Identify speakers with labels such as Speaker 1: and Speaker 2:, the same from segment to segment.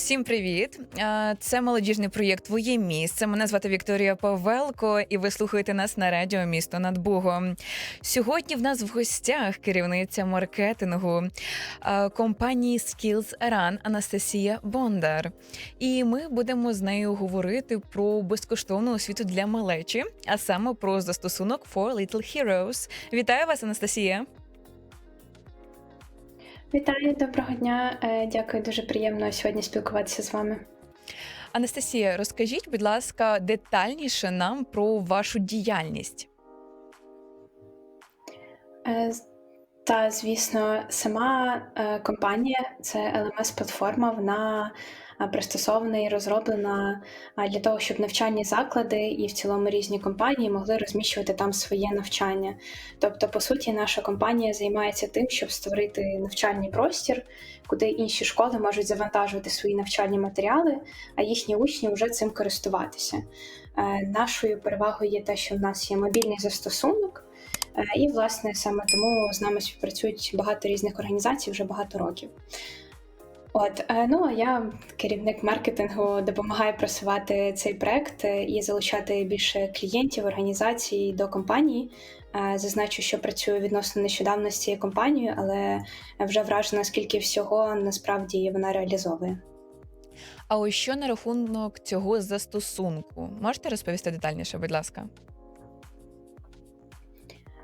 Speaker 1: Всім привіт! Е, Це молодіжний проєкт Твоє місце. Мене звати Вікторія Павелко, і ви слухаєте нас на радіо Місто над Богом. Сьогодні в нас в гостях керівниця маркетингу е, компанії Skills Run Анастасія Бондар. І ми будемо з нею говорити про безкоштовну освіту для малечі, а саме про застосунок For Little Heroes. Вітаю вас, Анастасія!
Speaker 2: Вітаю, доброго дня. Е, Дякую, дуже приємно сьогодні спілкуватися з вами.
Speaker 1: Анастасія, розкажіть, будь ласка, детальніше нам про вашу діяльність.
Speaker 2: Та, звісно, сама е, компанія це LMS-платформа, вона е, пристосована і розроблена е, для того, щоб навчальні заклади і в цілому різні компанії могли розміщувати там своє навчання. Тобто, по суті, наша компанія займається тим, щоб створити навчальний простір, куди інші школи можуть завантажувати свої навчальні матеріали, а їхні учні вже цим користуватися. Е, Нашою перевагою є те, що в нас є мобільний застосунок. Е, І, власне, саме тому з нами співпрацюють багато різних організацій вже багато років. От, е, ну а я, керівник маркетингу, допомагаю просувати цей проект е, і залучати більше клієнтів, організацій до компанії. Зазначу, що працюю відносно нещодавно з цією компанією, але вже вражена, скільки всього насправді вона реалізовує.
Speaker 1: А ось що на рахунок цього застосунку? Можете розповісти детальніше, будь ласка?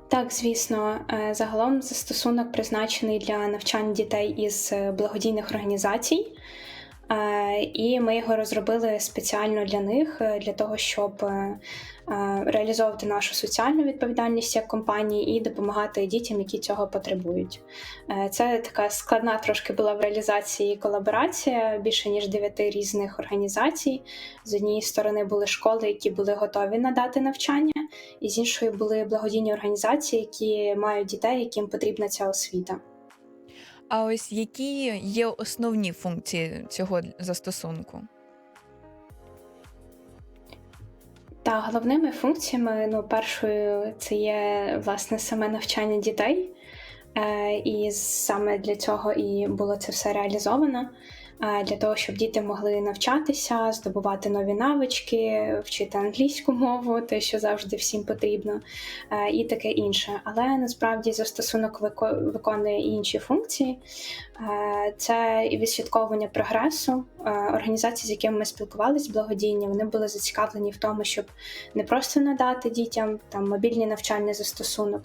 Speaker 2: Так, звісно, Е, загалом застосунок призначений для навчання дітей із е, благодійних організацій. Е, І ми його розробили спеціально для них, е, для того, щоб е, реалізовувати нашу соціальну відповідальність як компанії і допомагати дітям, які цього потребують. Це така складна трошки була в реалізації колаборація більше ніж дев'яти різних організацій. З однієї сторони були школи, які були готові надати навчання, і з іншої були благодійні організації, які мають дітей, яким потрібна ця освіта.
Speaker 1: А ось які є основні функції цього застосунку?
Speaker 2: Та головними функціями, ну, першою, це є власне саме навчання дітей, е, і саме для цього і було це все реалізовано. Для того, щоб діти могли навчатися, здобувати нові навички, вчити англійську мову, те, що завжди всім потрібно, е, і таке інше. Але насправді застосунок вико- виконує інші функції. Е, Це і відслідковування прогресу. Е, Організації, з якими ми спілкувалися, благодійні, вони були зацікавлені в тому, щоб не просто надати дітям там мобільний навчальний застосунок,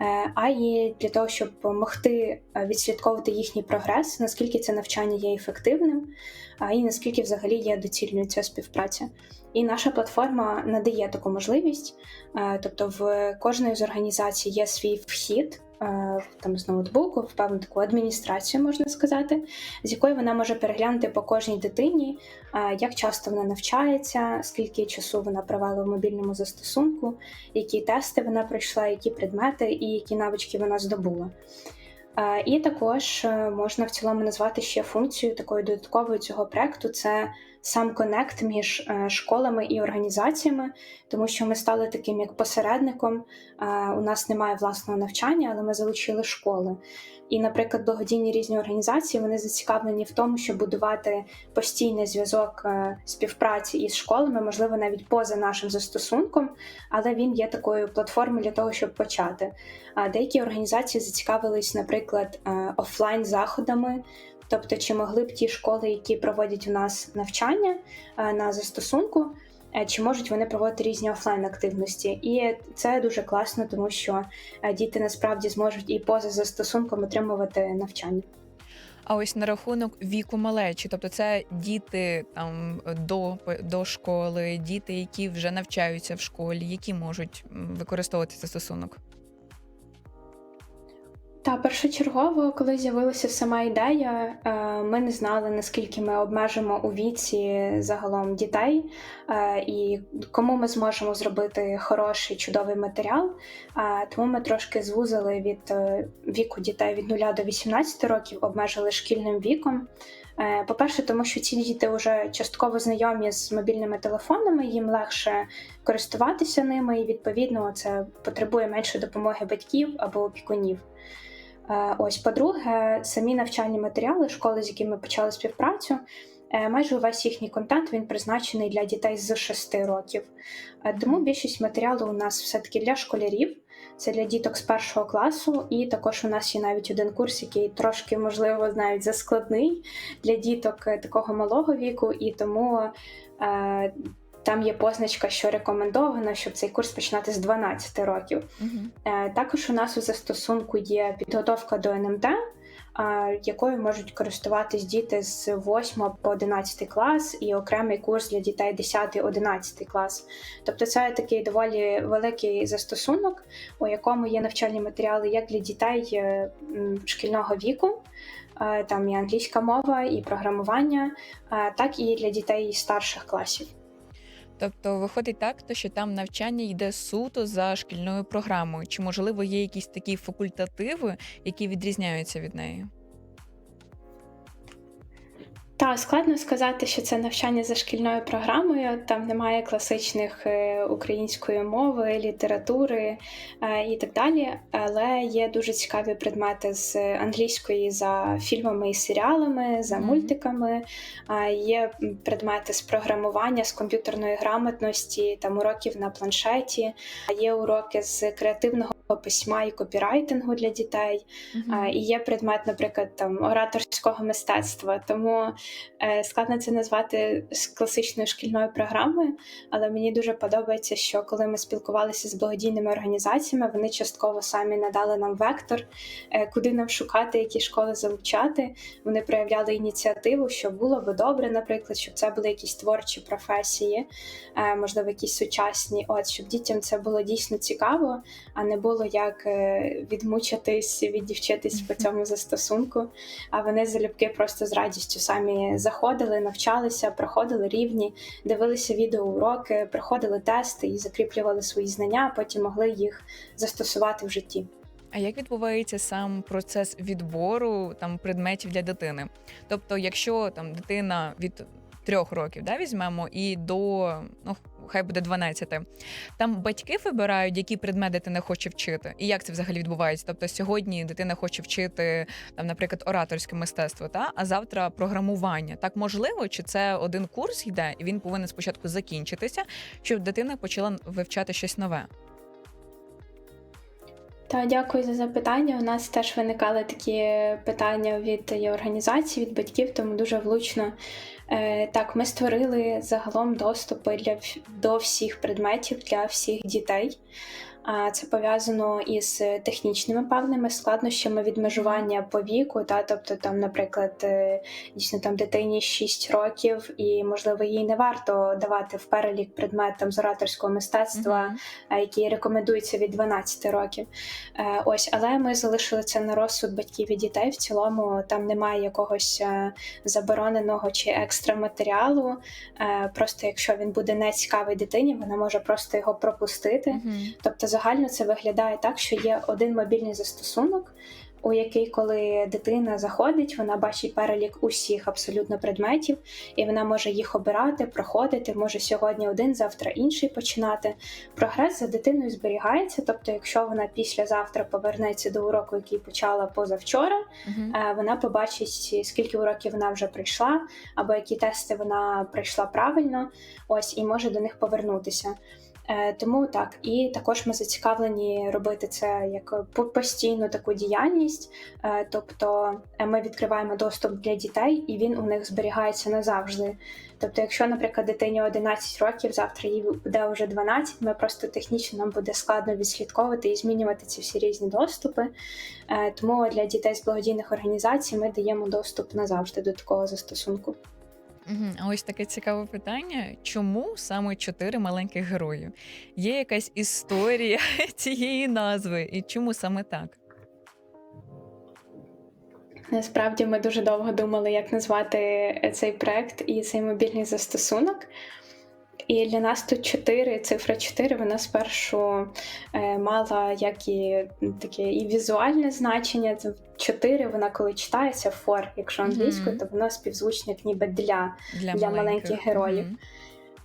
Speaker 2: е, а й для того, щоб допомогти е, відслідковувати їхній прогрес, наскільки це навчання є ефективним, і наскільки взагалі є доцільною ця співпраця. І наша платформа надає таку можливість. Тобто, в кожної з організацій є свій вхід. Е, Там з ноутбуку, в певну таку адміністрацію можна сказати, з якої вона може переглянути по кожній дитині, е, як часто вона навчається, скільки часу вона провела в мобільному застосунку, які тести вона пройшла, які предмети і які навички вона здобула. Е, І також можна в цілому назвати ще функцію такою додатковою цього проекту це сам конект між е, школами і організаціями, тому що ми стали таким як посередником. Е, У нас немає власного навчання, але ми залучили школи. І, наприклад, благодійні різні організації вони зацікавлені в тому, щоб будувати постійний зв'язок е, співпраці із школами, можливо, навіть поза нашим застосунком, але він є такою платформою для того, щоб почати. А деякі організації зацікавились, наприклад, офлайн заходами. Тобто, чи могли б ті школи, які проводять у нас навчання е, на застосунку, е, чи можуть вони проводити різні офлайн активності? І це дуже класно, тому що е, діти насправді зможуть і поза застосунком отримувати навчання.
Speaker 1: А ось на рахунок віку малечі, тобто це діти там до, до школи, діти, які вже навчаються в школі, які можуть використовувати застосунок.
Speaker 2: Та першочергово, коли з'явилася сама ідея, е, ми не знали наскільки ми обмежимо у віці загалом дітей е, і кому ми зможемо зробити хороший чудовий матеріал. Е, Тому ми трошки звузили від віку дітей від 0 до 18 років, обмежили шкільним віком. По-перше, тому що ці діти вже частково знайомі з мобільними телефонами, їм легше користуватися ними, і відповідно це потребує менше допомоги батьків або опікунів. Ось, по-друге, самі навчальні матеріали школи, з якими почали співпрацю, Е, Майже увесь їхній контент він призначений для дітей з 6 років. Е, Тому більшість матеріалу у нас все-таки для школярів. Це для діток з першого класу, і також у нас є навіть один курс, який трошки, можливо, навіть заскладний для діток е, такого малого віку, і тому там є позначка, що рекомендовано, щоб цей курс починати з 12 років.
Speaker 1: Угу.
Speaker 2: Також у нас у застосунку є підготовка до НМТ, е, якою можуть користуватись діти з 8 по 11 клас, і окремий курс для дітей 10-11 клас. Тобто це такий доволі великий застосунок, у якому є навчальні матеріали як для дітей е, шкільного віку. Там і англійська мова, і програмування, так і для дітей старших класів.
Speaker 1: Тобто виходить так, то що там навчання йде суто за шкільною програмою. Чи можливо є якісь такі факультативи, які відрізняються від неї?
Speaker 2: Та складно сказати, що це навчання за шкільною програмою. Там немає класичних е, української мови, літератури е, і так далі. Але є дуже цікаві предмети з англійської за фільмами і серіалами, за мультиками. Є предмети з програмування, з комп'ютерної грамотності, там уроків на планшеті. Є уроки з креативного письма і копірайтингу для дітей. А, І є предмет, наприклад, там ораторського мистецтва. Тому е, складно це назвати з класичною шкільною програмою. Але мені дуже подобається, що коли ми спілкувалися з благодійними організаціями, вони частково самі надали нам вектор, е, куди нам шукати, які школи залучати. Вони проявляли ініціативу, що було би добре, наприклад, щоб це були якісь творчі професії, можливо, якісь сучасні. От щоб дітям це було дійсно цікаво, а не було як е, відмучитись, віддівчитись по цьому застосунку. А вони залюбки просто з радістю самі заходили, навчалися, проходили рівні, дивилися відеоуроки, проходили тести і закріплювали свої знання, а потім могли їх застосувати в житті.
Speaker 1: А як відбувається сам процес відбору там предметів для дитини? Тобто, якщо там дитина від трьох років да, візьмемо і до ну хай буде 12, там батьки вибирають, які предмет дитина хоче вчити, і як це взагалі відбувається? Тобто сьогодні дитина хоче вчити там, наприклад, ораторське мистецтво, та а завтра програмування. Так можливо, чи це один курс йде, і він повинен спочатку закінчитися, щоб дитина почала вивчати щось нове?
Speaker 2: Та дякую за запитання. У нас теж виникали такі питання від є організацій, від батьків, тому дуже влучно. Е, так, ми створили загалом доступи для до всіх предметів для всіх дітей. А це пов'язано із технічними певними складнощами відмежування по віку. Та, тобто, там, наприклад, е, дійсно там дитині 6 років, і можливо їй не варто давати в перелік предмет там, з ораторського мистецтва,
Speaker 1: Мгм.
Speaker 2: е, які рекомендуються від 12 років. Е, Ось, але ми залишили це на розсуд батьків і дітей. В цілому там немає якогось е, забороненого чи екстра матеріалу. Е, Просто якщо він буде не цікавий дитині, вона може просто його пропустити.
Speaker 1: Мгм.
Speaker 2: Тобто, загально це виглядає так, що є один мобільний застосунок. У який, коли дитина заходить, вона бачить перелік усіх абсолютно предметів, і вона може їх обирати, проходити. Може сьогодні один, завтра інший починати. Прогрес за дитиною зберігається. Тобто, якщо вона післязавтра повернеться до уроку, який почала позавчора, е, вона побачить, скільки уроків вона вже пройшла, або які тести вона пройшла правильно, ось і може до них повернутися. Е, Тому так, і також ми зацікавлені робити це як по- постійну таку діяльність. Е, Тобто е, ми відкриваємо доступ для дітей, і він у них зберігається назавжди. Тобто, якщо, наприклад, дитині 11 років, завтра їй буде вже 12, ми просто технічно нам буде складно відслідковувати і змінювати ці всі різні доступи. Тому для дітей з благодійних організацій ми даємо доступ назавжди до такого застосунку.
Speaker 1: Мгм. А ось таке цікаве питання: чому саме чотири маленьких герої? Є якась історія цієї назви, і чому саме так?
Speaker 2: Насправді ми дуже довго думали, як назвати цей проект і цей мобільний застосунок. І для нас тут 4, цифра 4, вона спершу е, мала як і таке і візуальне значення. Це 4, вона коли читається for, якщо англійською,
Speaker 1: Мгм.
Speaker 2: то воно співзвучник як ніби для.
Speaker 1: Для,
Speaker 2: Для маленьких героїв.
Speaker 1: Мгм.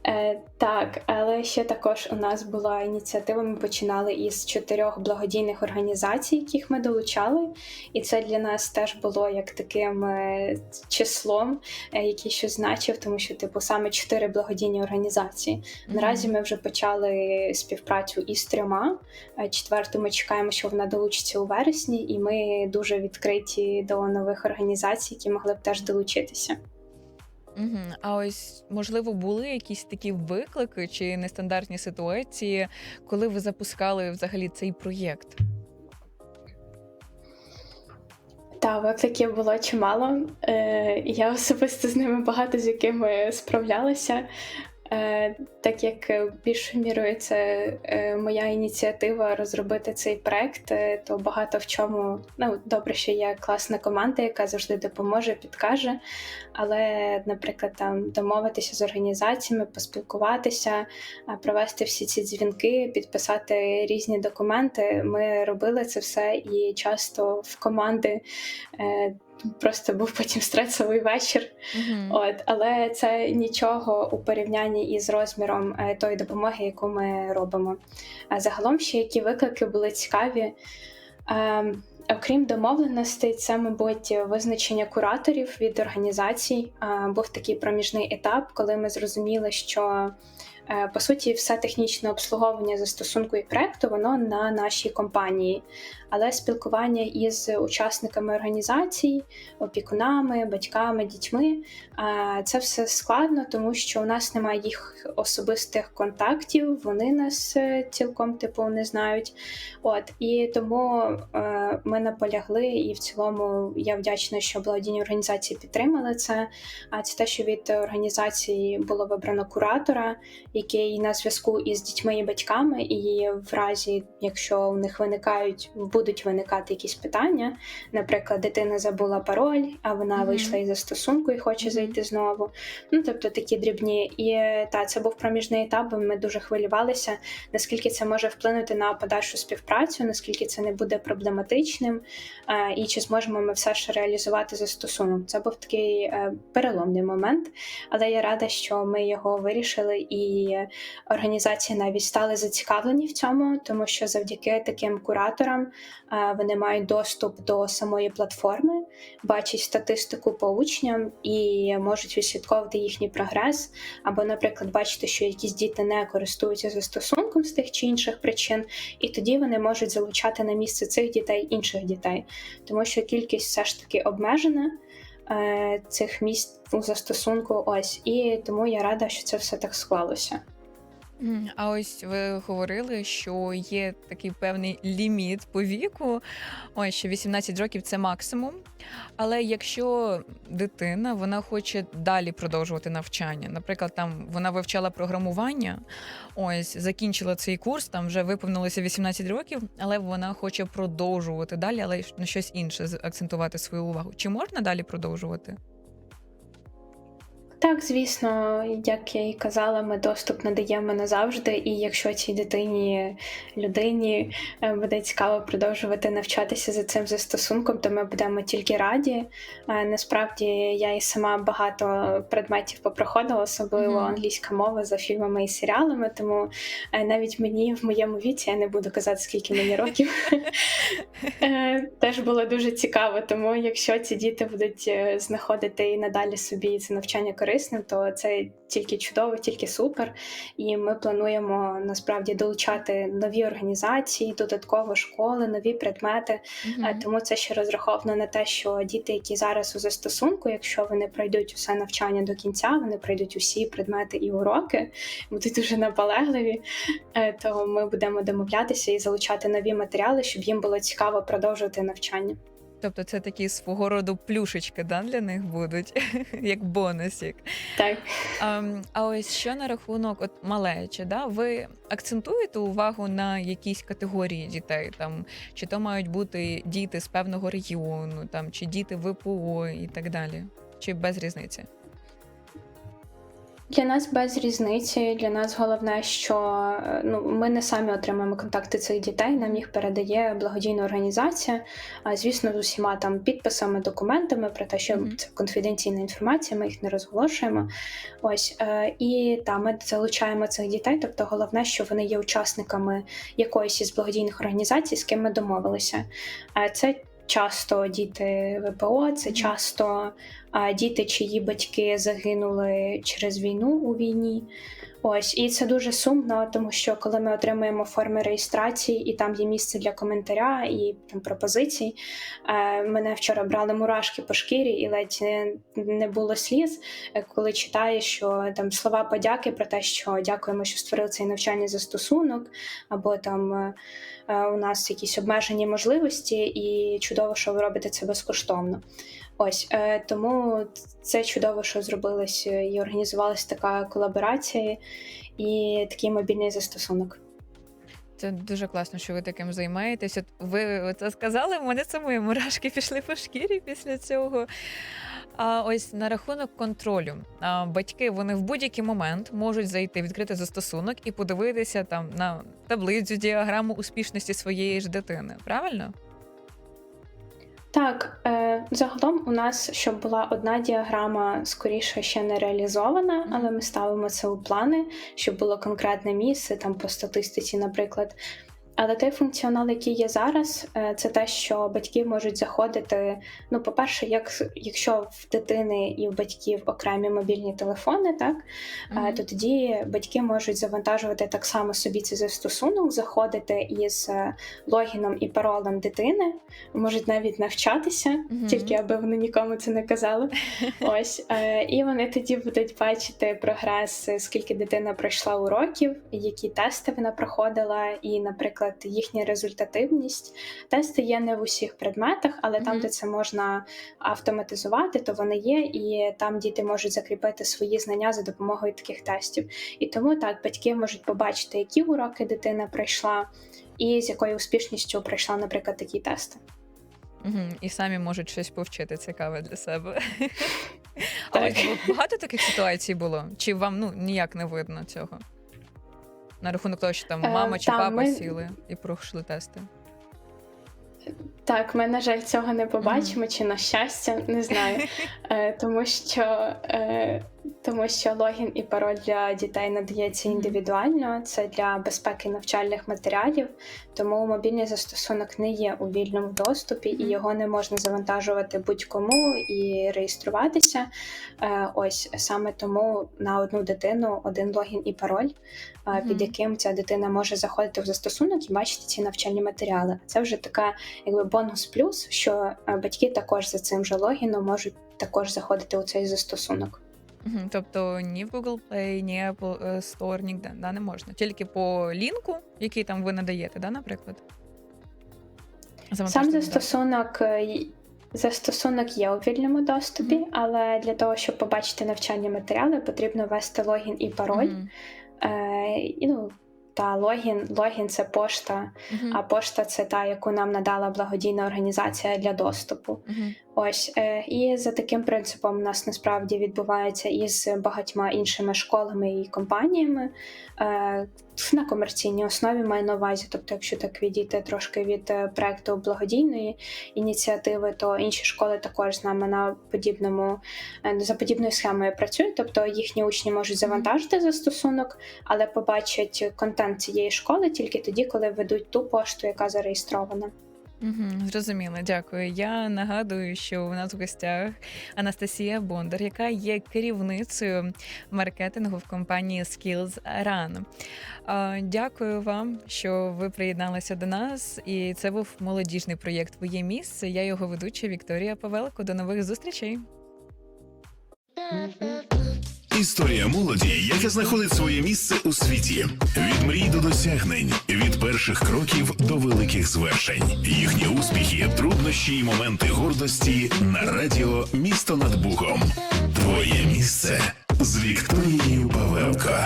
Speaker 2: Е, так, але ще також у нас була ініціатива. Ми починали із чотирьох благодійних організацій, яких ми долучали, і це для нас теж було як таким е, числом, е, який щось значив, тому що, типу, саме чотири благодійні організації. Наразі ми вже почали співпрацю із трьома. Е, Четверту ми чекаємо, що вона долучиться у вересні, і ми дуже відкриті до нових організацій, які могли б теж долучитися.
Speaker 1: Угу. А ось можливо були якісь такі виклики чи нестандартні ситуації, коли ви запускали взагалі цей проєкт?
Speaker 2: Та викликів було чимало. Е, я особисто з ними багато з якими справлялася. Е, так як е, більшою мірою це е, моя ініціатива розробити цей проект, то багато в чому ну добре, що є класна команда, яка завжди допоможе, підкаже. Але, наприклад, там домовитися з організаціями, поспілкуватися, провести всі ці дзвінки, підписати різні документи. Ми робили це все і часто в команди. Просто був потім стресовий вечір,
Speaker 1: Угу.
Speaker 2: От, але це нічого у порівнянні із розміром е, тої допомоги, яку ми робимо. А загалом ще які виклики були цікаві. Е, Окрім домовленостей, це, мабуть, визначення кураторів від організацій. Був такий проміжний етап, коли ми зрозуміли, що по суті все технічне обслуговування застосунку і проекту воно на нашій компанії. Але спілкування із учасниками організацій, опікунами, батьками, дітьми е, це все складно, тому що у нас немає їх особистих контактів, вони нас е, цілком типу не знають. От і тому е, ми наполягли, і в цілому я вдячна, що благодійні організації підтримали це. А це те, що від організації було вибрано куратора, який на зв'язку із дітьми і батьками, і в разі, якщо у них виникають, будуть виникати якісь питання, наприклад, дитина забула пароль, а вона
Speaker 1: Мгм.
Speaker 2: вийшла із застосунку і хоче
Speaker 1: Мгм.
Speaker 2: зайти знову. Ну тобто такі дрібні. І та це був проміжний етап, бо ми дуже хвилювалися, наскільки це може вплинути на подальшу співпрацю, наскільки це не буде проблематичним, е, і чи зможемо ми все ж реалізувати застосунок. Це був такий е, переломний момент, але я рада, що ми його вирішили, і організації навіть стали зацікавлені в цьому, тому що завдяки таким кураторам е, вони мають доступ до самої платформи, бачать статистику по учням і можуть відслідковувати їхній прогрес, або, наприклад, бачити, що якісь діти не користуються застосунком з тих чи інших причин, і тоді вони можуть залучати на місце цих дітей інших дітей, тому що кількість все ж таки обмежена. Е, Цих місць у застосунку ось і тому я рада, що це все так склалося.
Speaker 1: А ось ви говорили, що є такий певний ліміт по віку. Ось що 18 років це максимум. Але якщо дитина вона хоче далі продовжувати навчання, наприклад, там вона вивчала програмування, ось закінчила цей курс, там вже виповнилося 18 років, але вона хоче продовжувати далі, але на щось інше акцентувати свою увагу. Чи можна далі продовжувати?
Speaker 2: Так, звісно, як я і казала, ми доступ надаємо назавжди, і якщо цій дитині, людині е, буде цікаво продовжувати навчатися за цим застосунком, то ми будемо тільки раді. Е, Насправді я і сама багато предметів попроходила, особливо
Speaker 1: Мгм.
Speaker 2: англійська мова за фільмами і серіалами. Тому е, навіть мені в моєму віці я не буду казати, скільки мені років. Теж було дуже цікаво. Тому якщо ці діти будуть знаходити і надалі собі це навчання корисним, то це тільки чудово, тільки супер. І ми плануємо насправді долучати нові організації, додатково школи, нові предмети. Е, Тому це ще розраховано на те, що діти, які зараз у застосунку, якщо вони пройдуть усе навчання до кінця, вони пройдуть усі предмети і уроки, будуть дуже наполегливі, е, то ми будемо домовлятися і залучати нові матеріали, щоб їм було цікаво продовжувати навчання.
Speaker 1: Тобто це такі свого роду плюшечки да, для них будуть, як бонусик.
Speaker 2: Так.
Speaker 1: А, а ось що на рахунок от малечі, да? ви акцентуєте увагу на якісь категорії дітей, там чи то мають бути діти з певного регіону, там чи діти ВПО і так далі, чи без різниці?
Speaker 2: Для нас без різниці. Для нас головне, що е, ну ми не самі отримуємо контакти цих дітей. Нам їх передає благодійна організація. А звісно, з усіма там підписами, документами про те, що це конфіденційна інформація, ми їх не розголошуємо. Ось е, і там ми залучаємо цих дітей. Тобто, головне, що вони є учасниками якоїсь із благодійних організацій, з ким ми домовилися. Е, Це часто діти ВПО, це часто діти, чиї батьки загинули через війну у війні. Ось, і це дуже сумно, тому що коли ми отримуємо форми реєстрації, і там є місце для коментаря і там пропозицій. Е, мене вчора брали мурашки по шкірі, і ледь не, не було сліз, е, коли читаєш, що там слова подяки про те, що дякуємо, що створили цей навчальний застосунок, або там е, е, у нас якісь обмежені можливості, і чудово, що ви робите це безкоштовно. Ось е, тому це чудово, що зробилось е, і організувалася така колаборація і такий мобільний застосунок.
Speaker 1: Це дуже класно, що ви таким займаєтесь. От ви це сказали, в мене самої мурашки пішли по шкірі після цього. А ось на рахунок контролю. А, батьки вони в будь-який момент можуть зайти, відкрити застосунок і подивитися там на таблицю, діаграму успішності своєї ж дитини. Правильно?
Speaker 2: Так, е, загалом у нас щоб була одна діаграма, скоріше ще не реалізована, але ми ставимо це у плани, щоб було конкретне місце там по статистиці, наприклад. Але той функціонал, який є зараз, е, це те, що батьки можуть заходити. Ну, по-перше, як якщо в дитини і в батьків окремі мобільні телефони, так
Speaker 1: Мгм.
Speaker 2: то тоді батьки можуть завантажувати так само собі цей застосунок, заходити із е, логіном і паролем дитини, можуть навіть навчатися,
Speaker 1: Мгм.
Speaker 2: тільки аби вони нікому це не казали. Ось і вони тоді будуть бачити прогрес, скільки дитина пройшла уроків, які тести вона проходила, і, наприклад, їхня результативність. Тести є не в усіх предметах, але там, де це можна автоматизувати, то вони є, і там діти можуть закріпити свої знання за допомогою таких тестів. І тому так батьки можуть побачити, які уроки дитина пройшла, і з якою успішністю пройшла, наприклад, такі тести.
Speaker 1: Угу. І самі можуть щось повчити цікаве для себе. А ось багато таких ситуацій було? Чи вам ну ніяк не видно цього? На рахунок того, що там
Speaker 2: Е,
Speaker 1: мама чи папа
Speaker 2: ми-
Speaker 1: сіли і пройшли тести.
Speaker 2: Так, ми, на жаль, цього не побачимо, чи на щастя, не знаю. Е, тому, що, е, тому що логін і пароль для дітей надається індивідуально, це для безпеки навчальних матеріалів, тому мобільний застосунок не є у вільному доступі і його не можна завантажувати будь-кому і реєструватися. Е, ось саме тому на одну дитину один логін і пароль, е, під яким ця дитина може заходити в застосунок і бачити ці навчальні матеріали. Це вже така якби бонус плюс, що е, батьки також за цим же логіном можуть також заходити у цей застосунок.
Speaker 1: Угу. Тобто ні в Google Play, ні Apple е, Store, ніде да, не можна. Тільки по лінку, який там ви надаєте, да, наприклад?
Speaker 2: Сам
Speaker 1: Завантажити додаток.
Speaker 2: застосунок. е, й- Застосунок є у вільному доступі,
Speaker 1: Мгм.
Speaker 2: але для того, щоб побачити навчальні матеріали, потрібно ввести логін і пароль.
Speaker 1: Мгм.
Speaker 2: Е, і, ну, та логін, логін це пошта,
Speaker 1: Мгм.
Speaker 2: а пошта це та, яку нам надала благодійна організація для доступу.
Speaker 1: Мгм.
Speaker 2: Ось е, і за таким принципом у нас насправді відбувається із багатьма іншими школами і компаніями е, на комерційній основі маю на увазі. Тобто, якщо так відійти трошки від е, проекту благодійної ініціативи, то інші школи також з нами на подібному е, за подібною схемою працюють. Тобто їхні учні можуть завантажити застосунок, але побачать контент цієї школи тільки тоді, коли ведуть ту пошту, яка зареєстрована.
Speaker 1: Угу, зрозуміло, дякую. Я нагадую, що у нас в гостях Анастасія Бондар, яка є керівницею маркетингу в компанії Skills Run. Дякую вам, що ви приєдналися до нас. І це був молодіжний проєкт Твоє місце. Я його ведуча Вікторія Павелко. До нових зустрічей.
Speaker 3: Історія молоді, яка знаходить своє місце у світі. Від мрій до досягнень, від перших кроків до великих звершень. Їхні успіхи, труднощі і моменти гордості на радіо Місто над Бугом. Твоє місце з Вікторією Павелко.